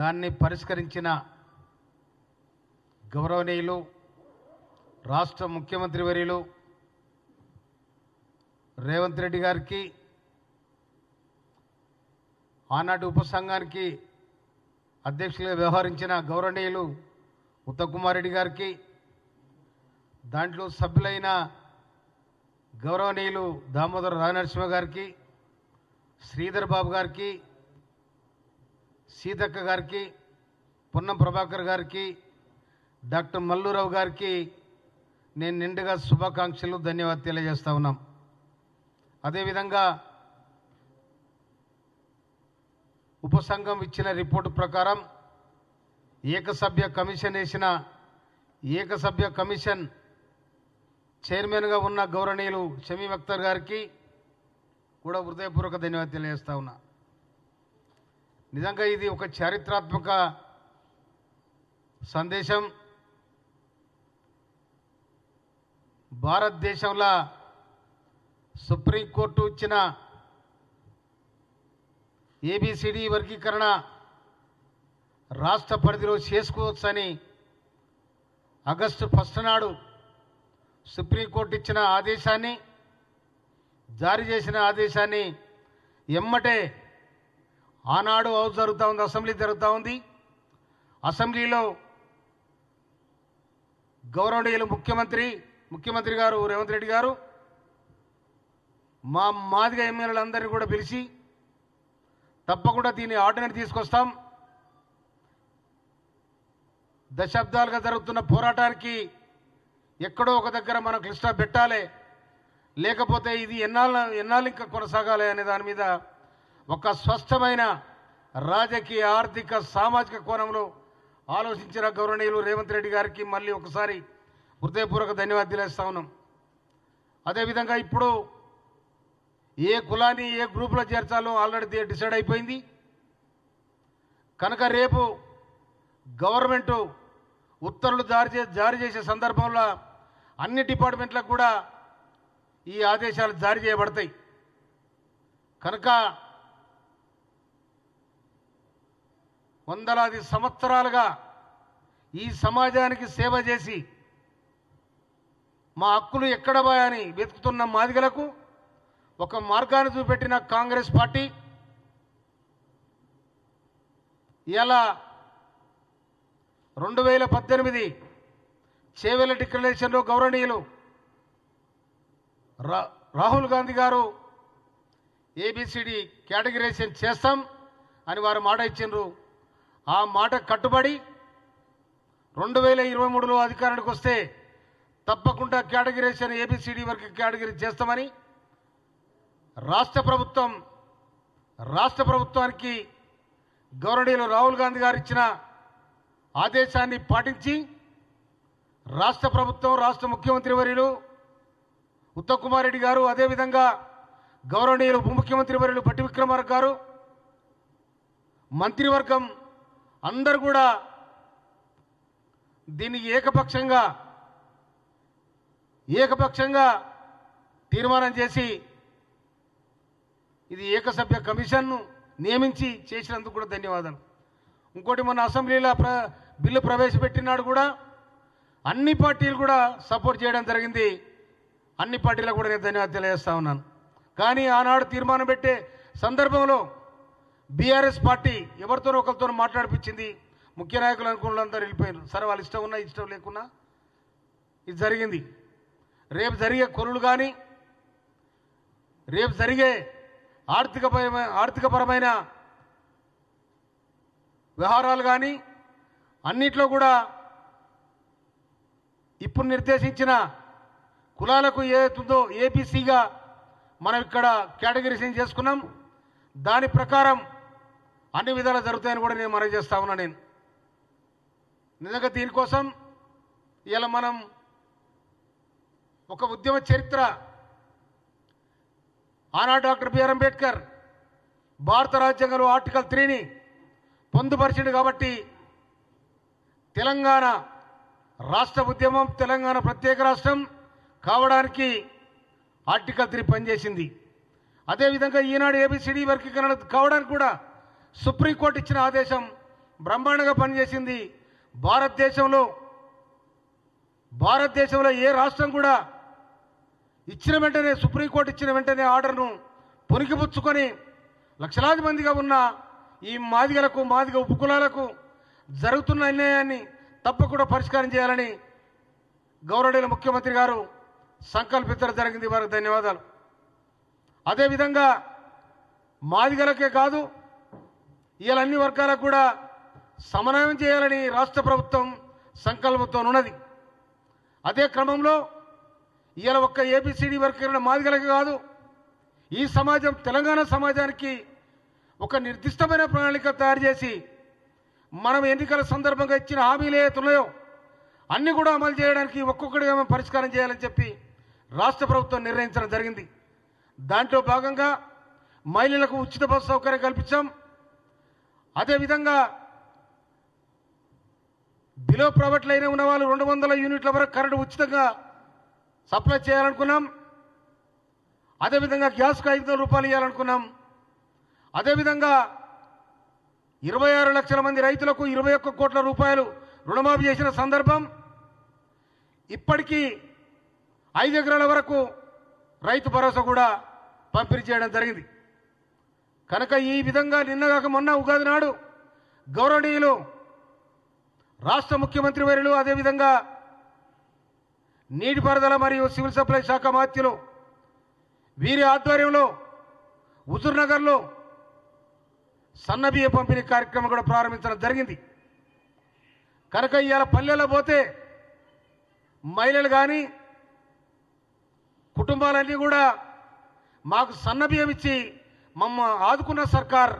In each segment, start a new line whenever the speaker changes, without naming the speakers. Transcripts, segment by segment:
దాన్ని పరిష్కరించిన గౌరవనీయులు రాష్ట్ర ముఖ్యమంత్రి వర్యులు రేవంత్ రెడ్డి గారికి ఆనాటి ఉపసంఘానికి అధ్యక్షులుగా వ్యవహరించిన గౌరవనీయులు ఉత్తమ్ కుమార్ రెడ్డి గారికి దాంట్లో సభ్యులైన గౌరవనీయులు దామోదర రాజనరసింహ గారికి శ్రీధర్ బాబు గారికి సీతక్క గారికి పొన్నం ప్రభాకర్ గారికి డాక్టర్ మల్లురావు గారికి నేను నిండుగా శుభాకాంక్షలు ధన్యవాదాలు తెలియజేస్తా ఉన్నాం. అదేవిధంగా ఉపసంఘం ఇచ్చిన రిపోర్టు ప్రకారం ఏకసభ్య కమిషన్ వేసిన ఏకసభ్య కమిషన్ చైర్మన్గా ఉన్న గౌరవనీయులు షమీమ్ అఖ్తర్ గారికి కూడా హృదయపూర్వక ధన్యవాదాలు తెలియజేస్తా ఉన్నా. నిజంగా ఇది ఒక చారిత్రాత్మక సందేశం. భారతదేశంలో సుప్రీంకోర్టు ఇచ్చిన ఏబిసిడి వర్గీకరణ రాష్ట్ర పరిధిలో చేసుకోవచ్చని ఆగస్టు ఫస్ట్ నాడు సుప్రీంకోర్టు ఇచ్చిన ఆదేశాన్ని జారీ చేసిన ఆదేశాన్ని ఎమ్మటే ఆనాడు హౌస్ జరుగుతూ ఉంది అసెంబ్లీ జరుగుతూ ఉంది. అసెంబ్లీలో గౌరవనీయులు ముఖ్యమంత్రి ముఖ్యమంత్రి గారు రేవంత్ రెడ్డి గారు మా మాదిగ ఎమ్మెల్యేలందరినీ కూడా పిలిచి తప్పకుండా దీన్ని ఆర్డినెన్స్ తీసుకొస్తాం. దశాబ్దాలుగా జరుగుతున్న పోరాటానికి ఎక్కడో ఒక దగ్గర మనం క్లిష్ట పెట్టాలి. లేకపోతే ఇది ఎన్నాళ్ళ ఎన్నాళ్ళు ఇంకా కొనసాగాలి అనే దాని మీద ఒక స్పష్టమైన రాజకీయ ఆర్థిక సామాజిక కోణంలో ఆలోచించిన గౌరవనీయులు రేవంత్ రెడ్డి గారికి మళ్ళీ ఒకసారి హృదయపూర్వక ధన్యవాదాలు తెలియజేస్తా ఉన్నాం. అదేవిధంగా ఇప్పుడు ఏ కులాన్ని ఏ గ్రూపులో చేర్చాలో ఆల్రెడీ డిసైడ్ అయిపోయింది. కనుక రేపు గవర్నమెంటు ఉత్తర్వులు జారీ చే జారీ చేసే సందర్భంలో అన్ని డిపార్ట్మెంట్లకు కూడా ఈ ఆదేశాలు జారీ చేయబడతాయి. కనుక వందలాది సంవత్సరాలుగా ఈ సమాజానికి సేవ చేసి మా హక్కులు ఎక్కడ పోయాని వెతుకుతున్న మాదిగలకు ఒక మార్గాన్ని చూపెట్టిన కాంగ్రెస్ పార్టీ ఇలా రెండు వేల పద్దెనిమిది చేవెల డిక్లరేషన్లో గౌరవనీయులు రా రాహుల్ గాంధీ గారు ఏబిసిడి కేటగిరైజేషన్ చేస్తాం అని వారు మాట ఇచ్చిండ్రు. ఆ మాట కట్టుబడి రెండు వేల ఇరవై మూడులో అధికారానికి వస్తే తప్పకుండా కేటగిరైజేషన్ ఏబిసిడి వరకు కేటగిరీ చేస్తామని రాష్ట్ర ప్రభుత్వం రాష్ట్ర ప్రభుత్వానికి గవర్నీయులు రాహుల్ గాంధీ గారు ఇచ్చిన ఆదేశాన్ని పాటించి రాష్ట్ర ప్రభుత్వం రాష్ట్ర ముఖ్యమంత్రి వర్యులు ఉత్తమ్ కుమార్ రెడ్డి గారు అదేవిధంగా గౌరవనీయులు ఉప ముఖ్యమంత్రి వర్యులు పట్టి విక్రమార్క గారు మంత్రివర్గం అందరు కూడా దీనికి ఏకపక్షంగా ఏకపక్షంగా తీర్మానం చేసి ఇది ఏకసభ్య కమిషన్ను నియమించి చేసినందుకు కూడా ధన్యవాదాలు. ఇంకోటి మన అసెంబ్లీలో ప్ర బిల్లు ప్రవేశపెట్టినాడు కూడా అన్ని పార్టీలు కూడా సపోర్ట్ చేయడం జరిగింది. అన్ని పార్టీలకు కూడా నేను ధన్యవాదాలు తెలియజేస్తా ఉన్నాను. కానీ ఆనాడు తీర్మానం పెట్టే సందర్భంలో బీఆర్ఎస్ పార్టీ ఎవరితోనో ఒకరితో మాట్లాడిపించింది. ముఖ్య నాయకులు అనుకున్నందరూ వెళ్ళిపోయారు సరే వాళ్ళు ఇష్టం ఉన్నా ఇష్టం లేకున్నా ఇది జరిగింది. రేపు జరిగే కొనులు కానీ రేపు జరిగే ఆర్థికపరమైన ఆర్థికపరమైన వ్యవహారాలు కానీ అన్నిట్లో కూడా ఇప్పుడు నిర్దేశించిన కులాలకు ఏతుందో ఏబీసీగా మనం ఇక్కడ కేటగిరీషన్ చేసుకున్నాం. దాని ప్రకారం అన్ని విధాలు జరుగుతాయని కూడా నేను మనవి చేస్తా ఉన్నా నేను. నిజంగా దీనికోసం ఇలా మనం ఒక ఉద్యమ చరిత్ర. ఆనాడు డాక్టర్ బిఆర్ అంబేద్కర్ భారత రాజ్యాంగంలో ఆర్టికల్ త్రీని పొందుపరిచిండు కాబట్టి తెలంగాణ రాష్ట్ర ఉద్యమం తెలంగాణ ప్రత్యేక రాష్ట్రం కావడానికి ఆర్టికల్ త్రీ పనిచేసింది. అదేవిధంగా ఈనాడు ఏబిసిడి వర్గీకరణ కావడానికి కూడా సుప్రీంకోర్టు ఇచ్చిన ఆదేశం బ్రహ్మాండంగా పనిచేసింది. భారతదేశంలో భారతదేశంలో ఏ రాష్ట్రం కూడా ఇచ్చిన వెంటనే సుప్రీంకోర్టు ఇచ్చిన వెంటనే ఆర్డర్ను పొనికిపుచ్చుకొని లక్షలాది మందిగా ఉన్న ఈ మాదిగలకు మాదిగ ఉపకులాలకు జరుగుతున్న అన్యాయాన్ని తప్పకుండా పరిష్కారం చేయాలని గౌరవనీయుల ముఖ్యమంత్రి గారు సంకల్పించడం జరిగింది. వారికి ధన్యవాదాలు. అదేవిధంగా మాదిగలకే కాదు ఇలా అన్ని వర్గాలకు కూడా సమన్వయం చేయాలని రాష్ట్ర ప్రభుత్వం సంకల్పంతో ఉన్నది అదే క్రమంలో ఇలా ఒక్క ఏబిసిడి వర్గీకరణ మాదిగలకి కాదు ఈ సమాజం తెలంగాణ సమాజానికి ఒక నిర్దిష్టమైన ప్రణాళిక తయారు చేసి మనం ఎన్నికల సందర్భంగా ఇచ్చిన హామీలు ఏవైతే ఉన్నాయో కూడా అమలు చేయడానికి ఒక్కొక్కటిగా మేము పరిష్కారం చేయాలని చెప్పి రాష్ట్ర ప్రభుత్వం నిర్ణయించడం జరిగింది. దాంట్లో భాగంగా మహిళలకు ఉచిత బస్సు సౌకర్యం కల్పించాం. అదేవిధంగా బిలో ప్రైవేట్ లైన్ ఉన్న వాళ్ళు రెండు వందల యూనిట్ల వరకు కరెంటు ఉచితంగా సప్లై చేయాలనుకున్నాం. అదేవిధంగా గ్యాస్కు ఐదు వందల రూపాయలు ఇవ్వాలనుకున్నాం అదేవిధంగా ఇరవై ఆరు లక్షల మంది రైతులకు ఇరవై ఒక్క కోట్ల రూపాయలు రుణమాఫీ చేసిన సందర్భం. ఇప్పటికీ ఐదు ఎకరాల వరకు రైతు భరోసా కూడా పంపిణీ చేయడం జరిగింది. కనుక ఈ విధంగా నిన్నగాక మొన్న ఉగాది నాడు గౌరవనీయులు రాష్ట్ర ముఖ్యమంత్రి వర్యులు అదేవిధంగా నీటిపారుదల మరియు సివిల్ సప్లై శాఖ మాత్యులు వీరి ఆధ్వర్యంలో హుజూర్నగర్లో సన్నబియ్య పంపిణీ కార్యక్రమం కూడా ప్రారంభించడం జరిగింది. కనుక ఇవాళ పల్లెల్లో పోతే మహిళలు కానీ కుటుంబాలన్నీ కూడా మాకు సన్నబియ్యం ఇచ్చి మమ్మ ఆదుకున్న సర్కార్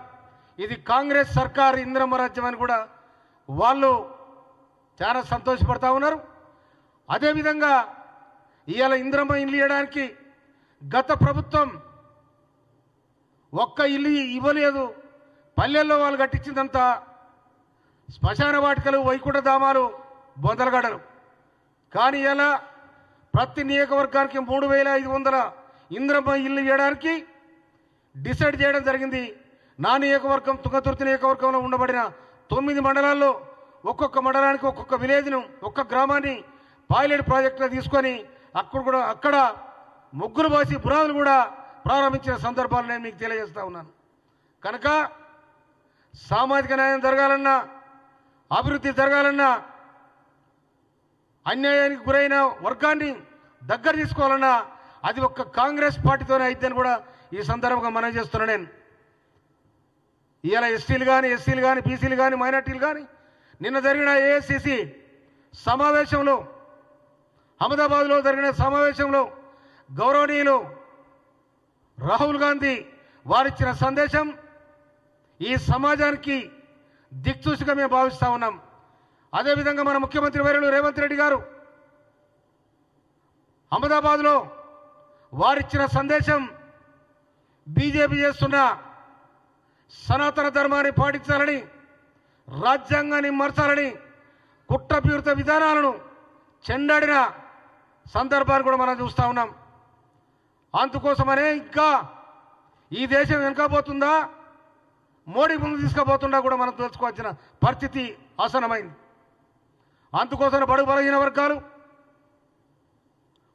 ఇది కాంగ్రెస్ సర్కార్ ఇంద్రమ్మ రాజ్యం అని కూడా వాళ్ళు చాలా సంతోషపడతా ఉన్నారు. అదేవిధంగా ఇవాళ ఇంద్రమ్మ ఇల్లు ఇవ్వడానికి గత ప్రభుత్వం ఒక్క ఇల్లు ఇవ్వలేదు. పల్లెల్లో వాళ్ళు కట్టించిందంతా శ్మశాన వాటికలు వైకుంఠ ధామాలు బొందలగడలు. కానీ ఇలా ప్రతి నియోజకవర్గానికి మూడు వేల ఐదు వందల ఇంద్రమ్మ ఇల్లు ఇవ్వడానికి డిసైడ్ చేయడం జరిగింది. నా నియోజకవర్గం తుంగతుర్తి నియోజకవర్గంలో ఉండబడిన తొమ్మిది మండలాల్లో ఒక్కొక్క మండలానికి ఒక్కొక్క విలేజ్ను ఒక్క గ్రామాన్ని పాయిలెట్ ప్రాజెక్టుగా తీసుకొని అక్కడ కూడా అక్కడ ముగ్గురు బాసి పురాణాలు కూడా ప్రారంభించిన సందర్భాలు నేను మీకు తెలియజేస్తా ఉన్నాను. కనుక సామాజిక న్యాయం జరగాలన్నా అభివృద్ధి జరగాలన్నా అన్యాయానికి గురైన వర్గాన్ని దగ్గర తీసుకోవాలన్నా అది ఒక్క కాంగ్రెస్ పార్టీతోనే అయిద్దని కూడా ఈ సందర్భంగా మనం చేస్తున్నా నేను. ఇవాళ ఎస్టీలు కానీ ఎస్సీలు కానీ బీసీలు కానీ మైనార్టీలు కానీ నిన్న జరిగిన ఏఐసిసి సమావేశంలో అహ్మదాబాద్లో జరిగిన సమావేశంలో గౌరవనీయులు రాహుల్ గాంధీ వారిచ్చిన సందేశం ఈ సమాజానికి దిక్సూచిగా మేము భావిస్తా ఉన్నాం. అదేవిధంగా మన ముఖ్యమంత్రి వర్యులు రేవంత్ రెడ్డి గారు అహ్మదాబాద్లో వారిచ్చిన సందేశం బీజేపీ చేస్తున్న సనాతన ధర్మాన్ని పాటించాలని రాజ్యాంగాన్ని మార్చాలని కుట్రపీరిత విధానాలను చెండాడిన సందర్భాన్ని కూడా మనం చూస్తూ ఉన్నాం. అందుకోసమనే ఇంకా ఈ దేశం వెనకపోతుందా మోడీ ముందు తీసుకుపోతుందా కూడా మనం తెలుసుకోవాల్సిన పరిస్థితి ఆసనమైంది అందుకోసం బడుగు బలహీన వర్గాలు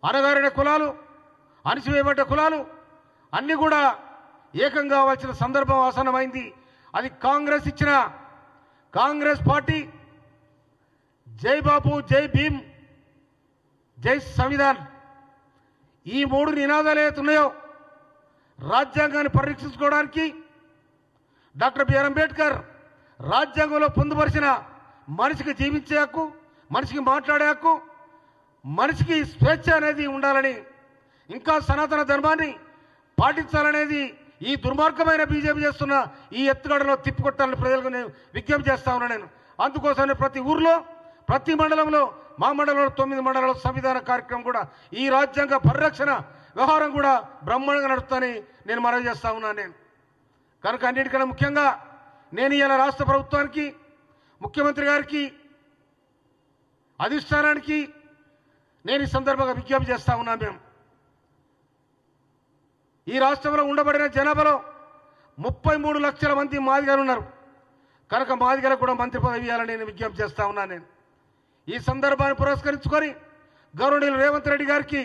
అనగారిన కులాలు అణిచివేయబడ్డ కులాలు అన్నీ కూడా ఏకం కావాల్సిన సందర్భం ఆసనమైంది అది కాంగ్రెస్ ఇచ్చిన కాంగ్రెస్ పార్టీ. జై బాబు జై భీమ్ జై సంవిధాన్. ఈ మూడు నినాదాలు ఏతున్నాయో ఉన్నాయో రాజ్యాంగాన్ని పరీక్షించుకోవడానికి డాక్టర్ బిఆర్ అంబేద్కర్ రాజ్యాంగంలో పొందుపరిచిన మనిషికి జీవించే హక్కు మనిషికి మాట్లాడే హక్కు మనిషికి స్వేచ్ఛ అనేది ఉండాలని ఇంకా సనాతన ధర్మాన్ని పాటించాలనేది ఈ దుర్మార్గమైన బీజేపీ చేస్తున్న ఈ ఎత్తుగడలో తిప్పికొట్టాలని ప్రజలకు నేను విజ్ఞప్తి చేస్తా ఉన్నా నేను. అందుకోసమే ప్రతి ఊర్లో ప్రతి మండలంలో మా మండలంలో తొమ్మిది మండలాల సంవిధాన కార్యక్రమం కూడా ఈ రాజ్యాంగ పరిరక్షణ వ్యవహారం కూడా బ్రహ్మాండంగా నడుస్తుందని నేను మనవి చేస్తా ఉన్నాను నేను. కనుక అన్నిటికన్నా ముఖ్యంగా నేను ఇలా రాష్ట్ర ప్రభుత్వానికి ముఖ్యమంత్రి గారికి అధిష్టానానికి నేను ఈ సందర్భంగా విజ్ఞప్తి చేస్తా ఉన్నాను మేము. ఈ రాష్ట్రంలో ఉండబడిన జనాభాలో ముప్పై మూడు లక్షల మంది మాదిగారు ఉన్నారు. కనుక మాదిగలకు కూడా మంత్రి పదవి ఇవ్వాలని నేను విజ్ఞప్తి చేస్తా ఉన్నాను నేను. ఈ సందర్భాన్ని పురస్కరించుకొని గౌరవనీయులు రేవంత్ రెడ్డి గారికి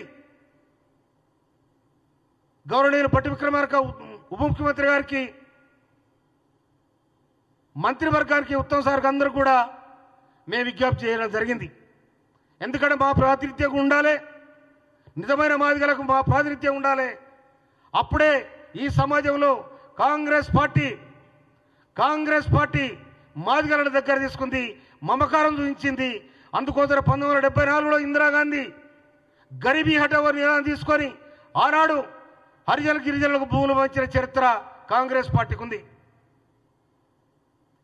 గౌరవనీయులు పట్టి విక్రమార్క ఉప ముఖ్యమంత్రి గారికి మంత్రివర్గానికి ఉత్తమ్ సార్కి అందరూ కూడా మేము విజ్ఞప్తి చేయడం జరిగింది. ఎందుకంటే మా ప్రాతినిధ్యం ఉండాలి. నిజమైన మాదిగలకు మా ప్రాతినిధ్యం ఉండాలి. అప్పుడే ఈ సమాజంలో కాంగ్రెస్ పార్టీ కాంగ్రెస్ పార్టీ మాదిగల దగ్గర తీసుకుంది మమకారం చూపించింది. అందుకోసం పంతొమ్మిది వందల డెబ్బై నాలుగులో ఇందిరాగాంధీ గరీబీ హఠావో నినాదం తీసుకొని ఆనాడు హరిజన గిరిజనులకు భూములు పంచిన చరిత్ర కాంగ్రెస్ పార్టీకి ఉంది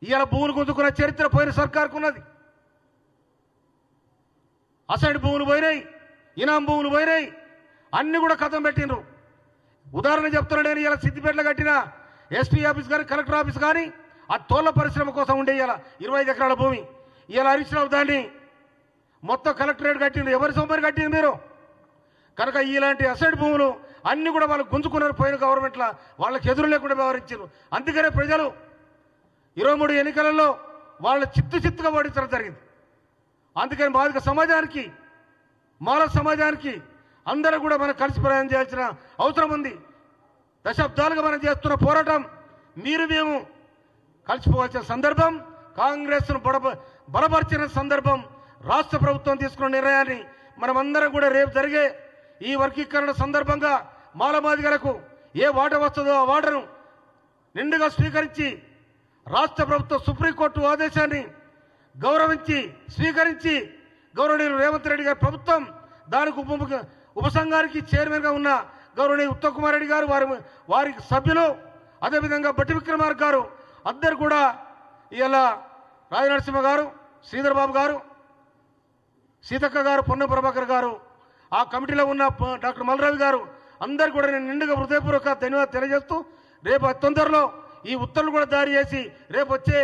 ఇవాళ భూములు గుంజుకున్న చరిత్ర పోయిన సర్కార్కు ఉన్నది అసైడ్ భూములు పోయినాయి ఇనాం భూములు పోయినాయి అన్ని కూడా కథం పెట్టిండ్రు. ఉదాహరణ చెప్తున్నా నేను ఇలా సిద్దిపేటలో కట్టిన ఎస్పీ ఆఫీస్ కానీ కలెక్టర్ ఆఫీస్ కానీ ఆ తోళ్ళ పరిశ్రమ కోసం ఉండే ఇలా ఇరవై ఐదు ఎకరాల భూమి. ఇలా హరీశ్రావు దాన్ని మొత్తం కలెక్టరేట్ కట్టింది ఎవరి సొమ్మని కట్టింది మీరు? కనుక ఇలాంటి అసైడ్ భూములు అన్నీ కూడా వాళ్ళు గుంజుకున్నారు పోయిన గవర్నమెంట్లో. వాళ్ళకి ఎదురు లేకుండా వ్యవహరించారు. అందుకనే ప్రజలు ఇరవై మూడు ఎన్నికలలో వాళ్ళ చిత్తు చిత్తుగా ఓడించడం జరిగింది. అందుకని బాధిక సమాజానికి మాల సమాజానికి అందరూ కూడా మనం కలిసి ప్రయాణం చేయాల్సిన అవసరం ఉంది. దశాబ్దాలుగా మనం చేస్తున్న పోరాటం మీరు మేము కలిసిపోవాల్సిన సందర్భం కాంగ్రెస్ను బడ బలపరిచిన సందర్భం రాష్ట్ర ప్రభుత్వం తీసుకున్న నిర్ణయాన్ని మనమందరం కూడా రేపు జరిగే ఈ వర్గీకరణ సందర్భంగా మాలమాదిగలకు ఏ వాట వస్తుందో ఆ వాటను నిండుగా స్వీకరించి రాష్ట్ర ప్రభుత్వం సుప్రీంకోర్టు ఆదేశాన్ని గౌరవించి స్వీకరించి గౌరవనీయులు రేవంత్ రెడ్డి గారి ప్రభుత్వం దానికి ఉప ఉపసంఘానికి చైర్మన్గా ఉన్న గౌరవనీయ ఉత్తమ్ కుమార్ రెడ్డి గారు వారి వారి సభ్యులు అదేవిధంగా బట్టి విక్రమార్ గారు అందరు కూడా ఇలా రాజనరసింహ గారు శ్రీధర్ బాబు గారు సీతక్క గారు పొన్న ప్రభాకర్ గారు ఆ కమిటీలో ఉన్న ప- డాక్టర్ మల్రావి గారు అందరు కూడా నేను నిండుగా హృదయపూర్వక ధన్యవాదాలు తెలియజేస్తూ రేపు తొందరలో ఈ ఉత్తర్వులు కూడా జారీ చేసి రేపు వచ్చే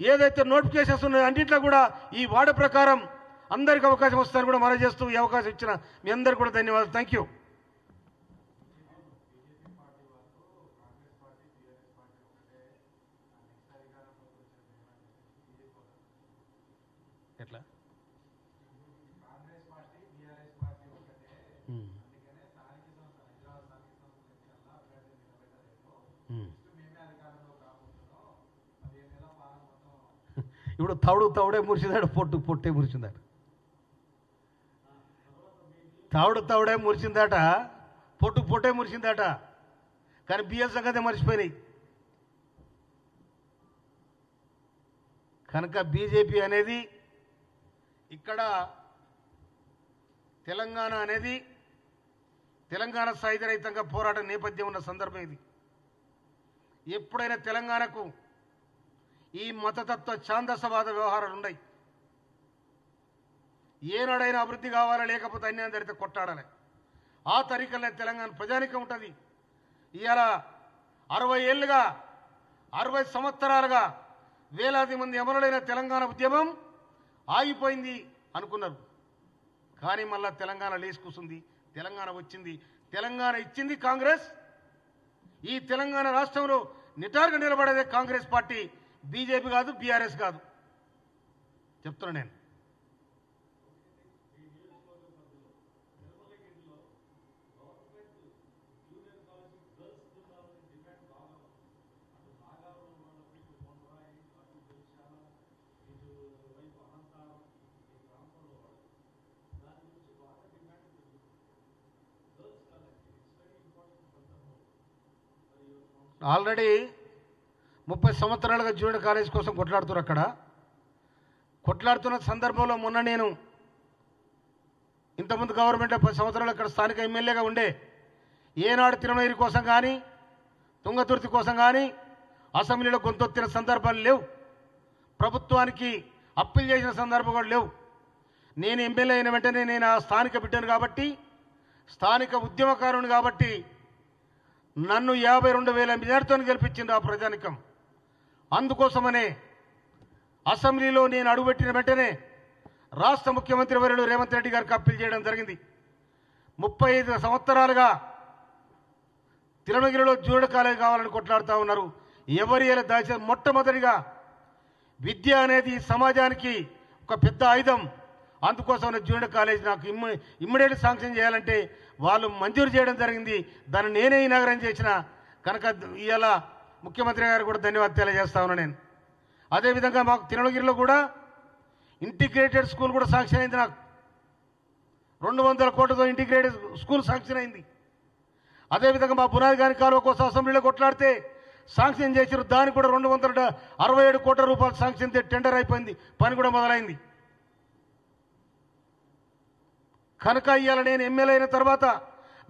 ఏదైతే నోటిఫికేషన్స్ ఉన్నాయో అన్నింటిలో కూడా ఈ వాడ ప్రకారం అందరికి అవకాశం వస్తుందని కూడా మనం చేస్తూ ఈ అవకాశం ఇచ్చిన మీ అందరికి కూడా ధన్యవాదాలు థ్యాంక్ యూ ఎట్లా ఉమ్. ఉమ్. ఇప్పుడు తౌడు తౌడే మురిసిందాడు పొట్టు పొట్టే మురిసిందాడు తావుడు తావుడే మురిసిందట పొట్టు పొట్టే మురిసిందట. కానీ బియ్యం సంగతి మర్చిపోయినాయి. కనుక బీజేపీ అనేది ఇక్కడ తెలంగాణ అనేది తెలంగాణ సాయుధ రహితంగా పోరాట నేపథ్యం ఉన్న సందర్భం ఇది. ఎప్పుడైనా తెలంగాణకు ఈ మతతత్వ ఛాందసవాద వ్యవహారాలు ఉన్నాయి. ఏనాడైనా అభివృద్ధి కావాలా లేకపోతే అన్యాయం జరిగితే కొట్టాడాలి. ఆ తరీకలనే తెలంగాణ ప్రజానికం ఉంటుంది. ఇవాళ అరవై ఏళ్ళుగా అరవై సంవత్సరాలుగా వేలాది మంది అమరులైన తెలంగాణ ఉద్యమం ఆగిపోయింది అనుకున్నారు. కానీ మళ్ళా తెలంగాణ లేచి తెలంగాణ వచ్చింది. తెలంగాణ ఇచ్చింది కాంగ్రెస్. ఈ తెలంగాణ రాష్ట్రంలో నిటారుగా నిలబడేదే కాంగ్రెస్ పార్టీ బీజేపీ కాదు బీఆర్ఎస్ కాదు. చెప్తున్నా నేను. ఆల్రెడీ ముప్పై సంవత్సరాలుగా జూనియర్ కాలేజ్ కోసం కొట్లాడుతున్నారు అక్కడ. కొట్లాడుతున్న సందర్భంలో మొన్న నేను ఇంతకుముందు గవర్నమెంట్ పది సంవత్సరాలు అక్కడ స్థానిక ఎమ్మెల్యేగా ఉండే ఏనాడు తిరుమలగిరి కోసం కానీ తుంగతుర్తి కోసం కానీ అసెంబ్లీలో గొంతొత్తిన సందర్భాలు లేవు. ప్రభుత్వానికి అప్పీల్ చేసిన సందర్భం కూడా లేవు. నేను ఎమ్మెల్యే అయిన వెంటనే నేను ఆ స్థానిక బిడ్డను కాబట్టి స్థానిక ఉద్యమకారుని కాబట్టి నన్ను యాభై రెండు వేల మెజార్టీతో గెలిపించింది ఆ ప్రజానికం. అందుకోసమనే అసెంబ్లీలో నేను అడుగుపెట్టిన వెంటనే రాష్ట్ర ముఖ్యమంత్రి వరుడు రేవంత్ రెడ్డి గారికి అప్పీల్ చేయడం జరిగింది. ముప్పై ఐదు సంవత్సరాలుగా తిరుమలగిరిలో జూడ కాలేజ్ కావాలని కొట్లాడుతూ ఉన్నారు. ఎవరి ఎలా మొట్టమొదటిగా విద్య అనేది సమాజానికి ఒక పెద్ద ఆయుధం. అందుకోసం జూనియర్ కాలేజ్ నాకు ఇమ్మ ఇమ్మీడియట్ శాంక్షన్ చేయాలంటే వాళ్ళు మంజూరు చేయడం జరిగింది. దాన్ని నేనే ఇనాగరం చేసిన. కనుక ఇవాళ ముఖ్యమంత్రి గారు కూడా ధన్యవాదాలు తెలియజేస్తా ఉన్నా నేను. అదేవిధంగా మాకు తిరుణగిరిలో కూడా ఇంటిగ్రేటెడ్ స్కూల్ కూడా శాంక్షన్ అయింది నాకు. రెండు వందల కోట్లతో ఇంటిగ్రేటెడ్ స్కూల్ శాంక్షన్ అయింది. అదేవిధంగా మా బునాది గారి కాలువ కోసం అసెంబ్లీలో కొట్లాడితే శాంక్షన్ చేసారు. దానికి కూడా రెండు వందల అరవై ఏడు కోట్ల రూపాయలు శాంక్షన్ టెండర్ అయిపోయింది. పని కూడా మొదలైంది. కనుక ఇవాళ నేను ఎమ్మెల్యే అయిన తర్వాత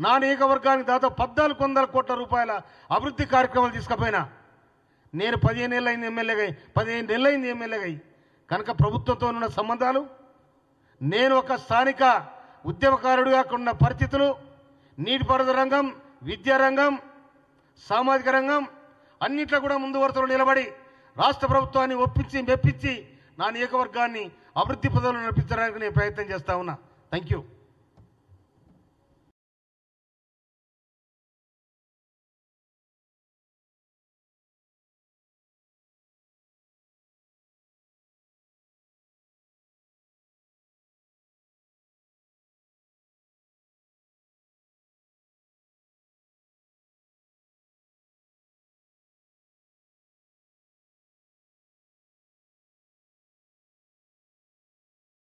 నా నియోజకవర్గానికి దాదాపు పద్నాలుగు వందల కోట్ల రూపాయల అభివృద్ధి కార్యక్రమాలు తీసుకుపోయినా. నేను పదిహేను ఏళ్ళు అయింది ఎమ్మెల్యేగా అయి, పదిహేను నెలలు అయింది ఎమ్మెల్యేగా అయి. కనుక ప్రభుత్వంతో ఉన్న సంబంధాలు నేను ఒక స్థానిక ఉద్యమకారుడిగా ఉన్న పరిస్థితులు నీటిపారుదల రంగం విద్యారంగం సామాజిక రంగం అన్నిట్లో కూడా ముందు వరుసలో నిలబడి రాష్ట్ర ప్రభుత్వాన్ని ఒప్పించి మెప్పించి నా నియోజకవర్గాన్ని అభివృద్ధి పదవులు నడిపించడానికి నేను ప్రయత్నం చేస్తా ఉన్నా. Thank you